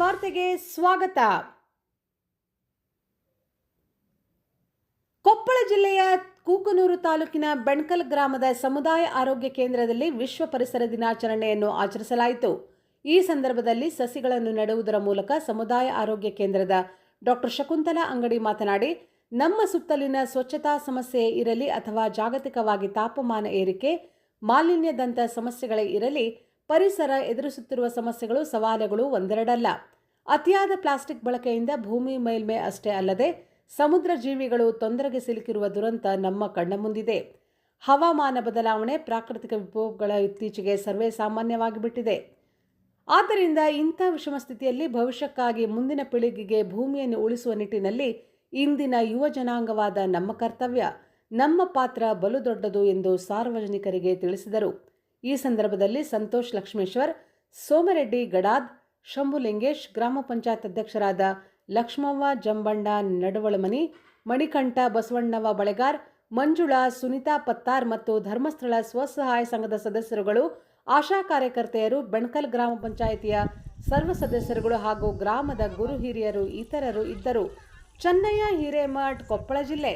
ವಾರ್ತೆಗೆ ಸ್ವಾಗತ. ಕೊಪ್ಪಳ ಜಿಲ್ಲೆಯ ಕೂಕನೂರು ತಾಲೂಕಿನ ಬೆಣ್ಕಲ್ ಗ್ರಾಮದ ಸಮುದಾಯ ಆರೋಗ್ಯ ಕೇಂದ್ರದಲ್ಲಿ ವಿಶ್ವ ಪರಿಸರ ದಿನಾಚರಣೆಯನ್ನು ಆಚರಿಸಲಾಯಿತು. ಈ ಸಂದರ್ಭದಲ್ಲಿ ಸಸಿಗಳನ್ನು ನೆಡುವುದರ ಮೂಲಕ ಸಮುದಾಯ ಆರೋಗ್ಯ ಕೇಂದ್ರದ ಡಾಕ್ಟರ್ ಶಕುಂತಲಾ ಅಂಗಡಿ ಮಾತನಾಡಿ, ನಮ್ಮ ಸುತ್ತಲಿನ ಸ್ವಚ್ಛತಾ ಸಮಸ್ಯೆ ಇರಲಿ ಅಥವಾ ಜಾಗತಿಕವಾಗಿ ತಾಪಮಾನ ಏರಿಕೆ ಮಾಲಿನ್ಯದಂಥ ಸಮಸ್ಯೆಗಳೇ ಇರಲಿ ಪರಿಸರ ಎದುರಿಸುತ್ತಿರುವ ಸಮಸ್ಯೆಗಳು, ಸವಾಲುಗಳು ಒಂದೆರಡಲ್ಲ. ಅತಿಯಾದ ಪ್ಲಾಸ್ಟಿಕ್ ಬಳಕೆಯಿಂದ ಭೂಮಿ ಮೇಲ್ಮೈ ಅಷ್ಟೇ ಅಲ್ಲದೆ ಸಮುದ್ರ ಜೀವಿಗಳು ತೊಂದರೆಗೆ ಸಿಲುಕಿರುವ ದುರಂತ ನಮ್ಮ ಕಣ್ಣ ಮುಂದಿದೆ ಹವಾಮಾನ ಬದಲಾವಣೆ, ಪ್ರಾಕೃತಿಕ ವಿಭೋಗಗಳ ಇತ್ತೀಚೆಗೆ ಸರ್ವೇ ಸಾಮಾನ್ಯವಾಗಿಬಿಟ್ಟಿದೆ. ಆದ್ದರಿಂದ ಇಂಥ ವಿಷಮ ಸ್ಥಿತಿಯಲ್ಲಿ ಭವಿಷ್ಯಕ್ಕಾಗಿ ಮುಂದಿನ ಪೀಳಿಗೆಗೆ ಭೂಮಿಯನ್ನು ಉಳಿಸುವ ನಿಟ್ಟಿನಲ್ಲಿ ಇಂದಿನ ಯುವ ಜನಾಂಗವಾದ ನಮ್ಮ ಕರ್ತವ್ಯ, ನಮ್ಮ ಪಾತ್ರ ಬಲು ದೊಡ್ಡದು ಎಂದು ಸಾರ್ವಜನಿಕರಿಗೆ ತಿಳಿಸಿದರು. ಈ ಸಂದರ್ಭದಲ್ಲಿ ಸಂತೋಷ್ ಲಕ್ಷ್ಮೇಶ್ವರ್, ಸೋಮರೆಡ್ಡಿ ಗಡಾದ್ ಶಂಭುಲಿಂಗೇಶ್ ಗ್ರಾಮ ಪಂಚಾಯತ್ ಅಧ್ಯಕ್ಷರಾದ ಲಕ್ಷ್ಮವ್ವ, ಜಂಬಣ್ಣ, ನಡುವಳಮನಿ, ಮಣಿಕಂಠ ಬಸವಣ್ಣವ ಬಳೆಗಾರ್, ಮಂಜುಳಾ, ಸುನಿತಾ ಪತ್ತಾರ್ ಮತ್ತು ಧರ್ಮಸ್ಥಳ ಸ್ವಸಹಾಯ ಸಂಘದ ಸದಸ್ಯರುಗಳು, ಆಶಾ ಕಾರ್ಯಕರ್ತೆಯರು, ಬೆಣಕಲ್ ಗ್ರಾಮ ಪಂಚಾಯಿತಿಯ ಸರ್ವ ಸದಸ್ಯರುಗಳು ಹಾಗೂ ಗ್ರಾಮದ ಗುರು ಹಿರಿಯರು ಇತರರು ಇದ್ದರು. ಚೆನ್ನಯ್ಯ ಹಿರೇಮಠ್ ಕೊಪ್ಪಳ ಜಿಲ್ಲೆ.